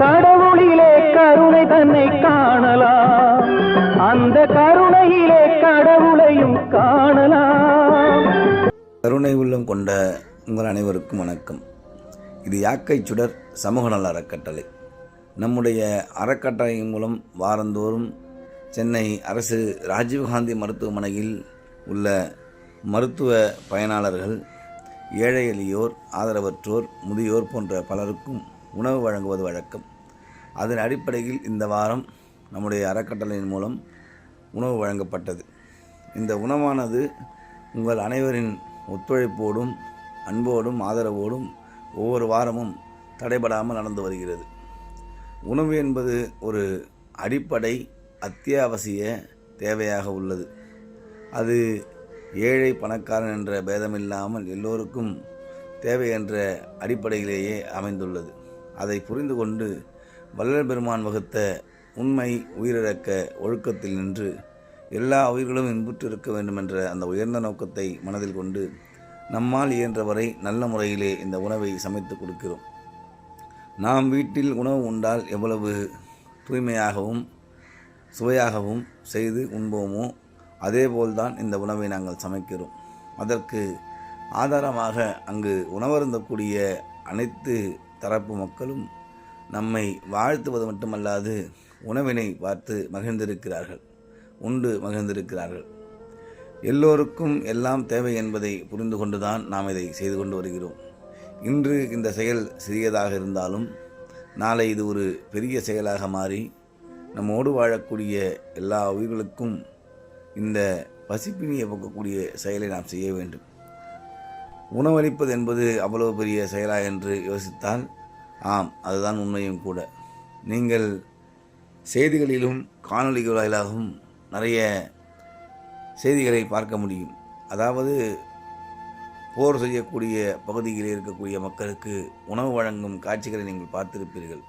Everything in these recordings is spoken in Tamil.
கடவுளிலே கருணை தன்னை காணலாம். அந்த கருணையிலே கடவுளையும் காணலாம். கருணை உள்ளம் கொண்ட உங்கள் அனைவருக்கும் வணக்கம். இது யாக்கை சுடர் சமூக நல அறக்கட்டளை. நம்முடைய அறக்கட்டளையின் மூலம் வாரந்தோறும் சென்னை அரசு ராஜீவ்காந்தி மருத்துவமனையில் உள்ள மருத்துவ பயனாளர்கள் ஏழை எளியோர் ஆதரவற்றோர் முதியோர் போன்ற பலருக்கும் உணவு வழங்குவது வழக்கம். அதன் அடிப்படையில் இந்த வாரம் நம்முடைய அறக்கட்டளையின் மூலம் உணவு வழங்கப்பட்டது. இந்த உணவானது உங்கள் அனைவரின் ஒத்துழைப்போடும் அன்போடும் ஆதரவோடும் ஒவ்வொரு வாரமும் தடைபடாமல் நடந்து வருகிறது. உணவு என்பது ஒரு அடிப்படை அத்தியாவசிய தேவையாக உள்ளது. அது ஏழை பணக்காரன் என்ற பேதமில்லாமல் எல்லோருக்கும் தேவை என்ற அடிப்படையிலேயே அமைந்துள்ளது. அதை புரிந்து கொண்டு வல்லல் பெருமான் வகுத்த உண்மை உயிரிழக்க ஒழுக்கத்தில் நின்று எல்லா உயிர்களும் இன்புற்றிருக்க இருக்க வேண்டுமென்ற அந்த உயர்ந்த நோக்கத்தை மனதில் கொண்டு நம்மால் இயன்றவரை நல்ல முறையிலே இந்த உணவை சமைத்து கொடுக்கிறோம். நாம் வீட்டில் உணவு உண்டால் எவ்வளவு தூய்மையாகவும் சுவையாகவும் செய்து உண்போமோ அதேபோல்தான் இந்த உணவை நாங்கள் சமைக்கிறோம். அதற்கு ஆதாரமாக அங்கு உணவருந்தக்கூடிய அனைத்து தரப்பு மக்களும் நம்மை வாழ்த்துவது மட்டுமல்லாது உணவினை பார்த்து மகிழ்ந்திருக்கிறார்கள் உண்டு மகிழ்ந்திருக்கிறார்கள். எல்லோருக்கும் எல்லாம் தேவை என்பதை புரிந்து கொண்டுதான் நாம் இதை செய்து கொண்டு வருகிறோம். இன்று இந்த செயல் சிறியதாக இருந்தாலும் நாளை இது ஒரு பெரிய செயலாக மாறி நம்மோடு வாழக்கூடிய எல்லா உயிர்களுக்கும் இந்த பசிப்பினியை போக்கக்கூடிய செயலை நாம் செய்ய வேண்டும். உணவளிப்பது என்பது அவ்வளவு பெரிய செயலா என்று யோசித்தால் ஆம் அதுதான் உண்மையும் கூட. நீங்கள் செய்திகளிலும் காணொலிகள் வாயிலாகவும் நிறைய செய்திகளை பார்க்க முடியும். அதாவது போர் செய்யக்கூடிய பகுதியில் இருக்கக்கூடிய மக்களுக்கு உணவு வழங்கும் காட்சிகளை நீங்கள் பார்த்திருப்பீர்கள்.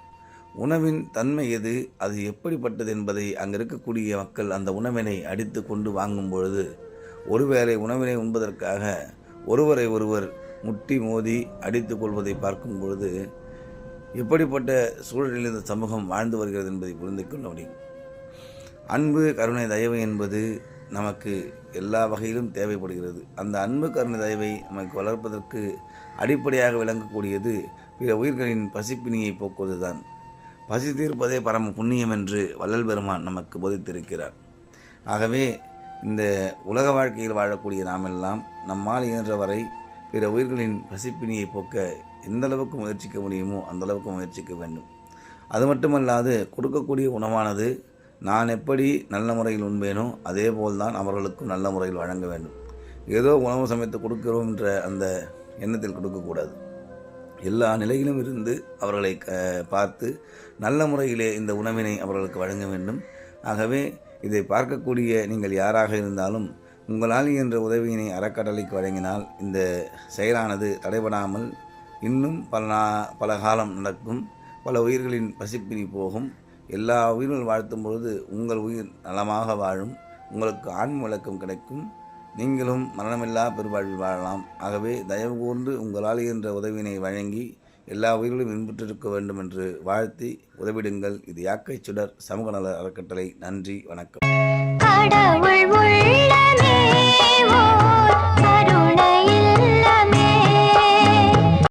உணவின் தன்மை எது அது எப்படிப்பட்டது என்பதை அங்கே இருக்கக்கூடிய மக்கள் அந்த உணவினை அடித்து கொண்டு வாங்கும் பொழுது ஒருவேளை உணவினை உண்பதற்காக ஒருவரை ஒருவர் முட்டி மோதி அடித்து கொள்வதை பார்க்கும் பொழுது எப்படிப்பட்ட சூழலில் இந்த சமூகம் வாழ்ந்து வருகிறது என்பதை புரிந்து கொள்ள முடியும். அன்பு கருணை தயவு என்பது நமக்கு எல்லா வகையிலும் தேவைப்படுகிறது. அந்த அன்பு கருணை தயவை நமக்கு வளர்ப்பதற்கு அடிப்படையாக விளங்கக்கூடியது பிற உயிர்களின் பசிப்பினியை போக்குவதுதான். பசி தீர்ப்பதே பரம புண்ணியம் என்று வள்ளல் பெருமான் நமக்கு போதித்திருக்கிறார். ஆகவே இந்த உலக வாழ்க்கையில் வாழக்கூடிய நாமெல்லாம் நம்மால் இயன்ற வரை பிற உயிர்களின் பசிப்பினியை போக்க எந்த அளவுக்கு முயற்சிக்க முடியுமோ அந்த அளவுக்கு முயற்சிக்க வேண்டும். அது மட்டுமல்லாது கொடுக்கக்கூடிய உணவானது நான் எப்படி நல்ல முறையில் உண்பேனோ அதே போல்தான் அவர்களுக்கும் நல்ல முறையில் வழங்க வேண்டும். ஏதோ உணவு சமைத்து கொடுக்கிறோம் என்ற அந்த எண்ணத்தில் கொடுக்கக்கூடாது. எல்லா நிலையிலும் இருந்து அவர்களை க பார்த்து நல்ல முறையிலே இந்த உணவினை அவர்களுக்கு வழங்க வேண்டும். ஆகவே இதை பார்க்கக்கூடிய நீங்கள் யாராக இருந்தாலும் உங்களால் என்ற உதவியினை அறக்கட்டளைக்கு வழங்கினால் இந்த செயலானது தடைபடாமல் இன்னும் பல நா பல காலம் நடக்கும். பல உயிர்களின் பசிப்பினி போகும். எல்லா உயிர்கள் வாழ்த்தும் பொழுது உங்கள் உயிர் நலமாக வாழும். உங்களுக்கு ஆன்ம விளக்கம் கிடைக்கும். நீங்களும் மரணமில்லா பெருவாழ்வில் வாழலாம். ஆகவே தயவு கூர்ந்து உங்களால் என்ற உதவியினை வழங்கி எல்லா உயிர்களும் இன்புற்றிருக்க வேண்டும் என்று வாழ்த்தி உதவிடுங்கள். இது யாக்கை சுடர் சமூக நல அறக்கட்டளை. நன்றி வணக்கம். கடவுள்